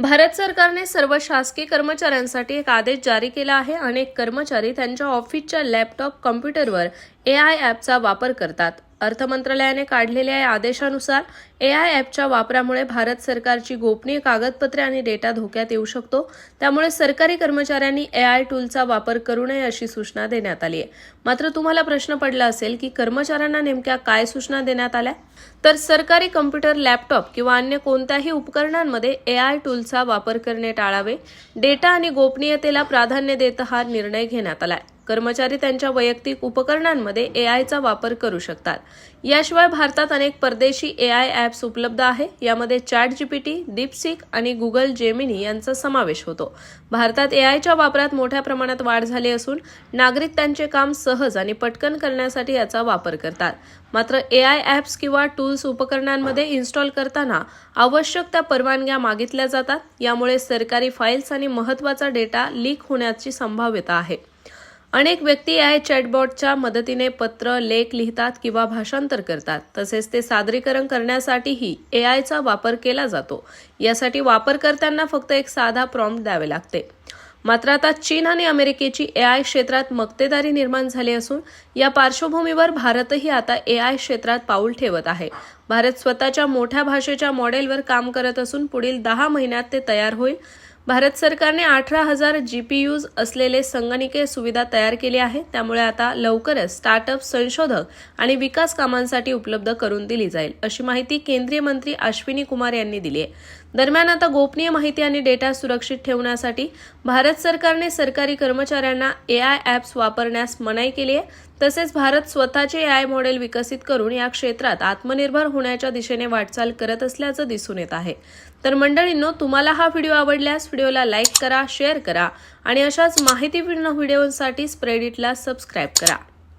भारत सरकारने सर्व शासकीय कर्मचाऱ्यांसाठी एक आदेश जारी केला आहे. अनेक कर्मचारी त्यांच्या ऑफिसच्या लॅपटॉप कॉम्प्युटरवर ए आय ॲपचा वापर करतात. अर्थ मंत्रालयाने काढलेल्या या आदेशानुसार ए आय ॲपच्या वापरामुळे भारत सरकारची गोपनीय कागदपत्रे आणि डेटा धोक्यात येऊ शकतो. त्यामुळे सरकारी कर्मचाऱ्यांनी ए आय टूलचा वापर करू नये अशी सूचना देण्यात आली आहे. मात्र तुम्हाला प्रश्न पडला असेल की कर्मचाऱ्यांना नेमक्या काय सूचना देण्यात आल्या? तर सरकारी कम्प्युटर लॅपटॉप किंवा अन्य कोणत्याही उपकरणांमध्ये ए आय टूलचा वापर करणे टाळावे. डेटा आणि गोपनीयतेला प्राधान्य देत हा निर्णय घेण्यात आला आहे कर्मचारी त्यांच्या वैयक्तिक उपकरणांमध्ये ए आयचा वापर करू शकतात. याशिवाय भारतात अनेक परदेशी ए आय ॲप्स उपलब्ध आहे. यामध्ये चॅट जीपीटी डीपसिक आणि गुगल जेमिनी यांचा समावेश होतो. भारतात ए आयच्या वापरात मोठ्या प्रमाणात वाढ झाली असून नागरिक त्यांचे काम सहज आणि पटकन करण्यासाठी याचा वापर करतात. मात्र ए आय ॲप्स किंवा टूल्स उपकरणांमध्ये इन्स्टॉल करताना आवश्यक त्या परवानग्या मागितल्या जातात. यामुळे सरकारी फाईल्स आणि महत्त्वाचा डेटा लीक होण्याची संभाव्यता आहे. अनेक व्यक्ती या चॅटबॉटच्या मदतीने पत्र लेख लिहितात किंवा भाषांतर करतात. तसेच ते सादरीकरण करण्यासाठीही ए आयचा वापर केला जातो. यासाठी वापरकर्त्यांना फक्त एक साधा प्रॉम्प्ट द्यावे लागते. मात्र आता चीन आणि अमेरिकेची ए आय क्षेत्रात मक्तेदारी निर्माण झाली असून या पार्श्वभूमीवर भारतही आता ए आय क्षेत्रात पाऊल ठेवत आहे. भारत स्वतःच्या मोठ्या भाषेच्या मॉडेलवर काम करत असून पुढील दहा महिन्यात ते तयार होईल. भारत सरकारने अठरा हजार जी पी यूज असलेले संगणकीय सुविधा तयार केली आहे त्यामुळे आता लवकरच स्टार्टअप संशोधक आणि विकास कामांसाठी उपलब्ध करून दिली जाईल अशी माहिती केंद्रीय मंत्री अश्विनी कुमार यांनी दिली आहे. दरम्यान आता गोपनीय माहिती आणि डेटा सुरक्षित ठेवण्यासाठी भारत सरकारने सरकारी कर्मचाऱ्यांना ए आय ॲप्स वापरण्यास मनाई केली आहे. तसेच भारत स्वतःचे ए आय मॉडेल विकसित करून या क्षेत्रात आत्मनिर्भर होण्याच्या दिशेने वाटचाल करत असल्याचं दिसून येत आहे. तर मंडळींनो तुम्हाला हा व्हिडिओ आवडल्यास व्हिडिओला लाईक करा शेअर करा आणि अशाच माहितीपूर्ण व्हिडिओसाठी स्प्रेडिटला सबस्क्राईब करा.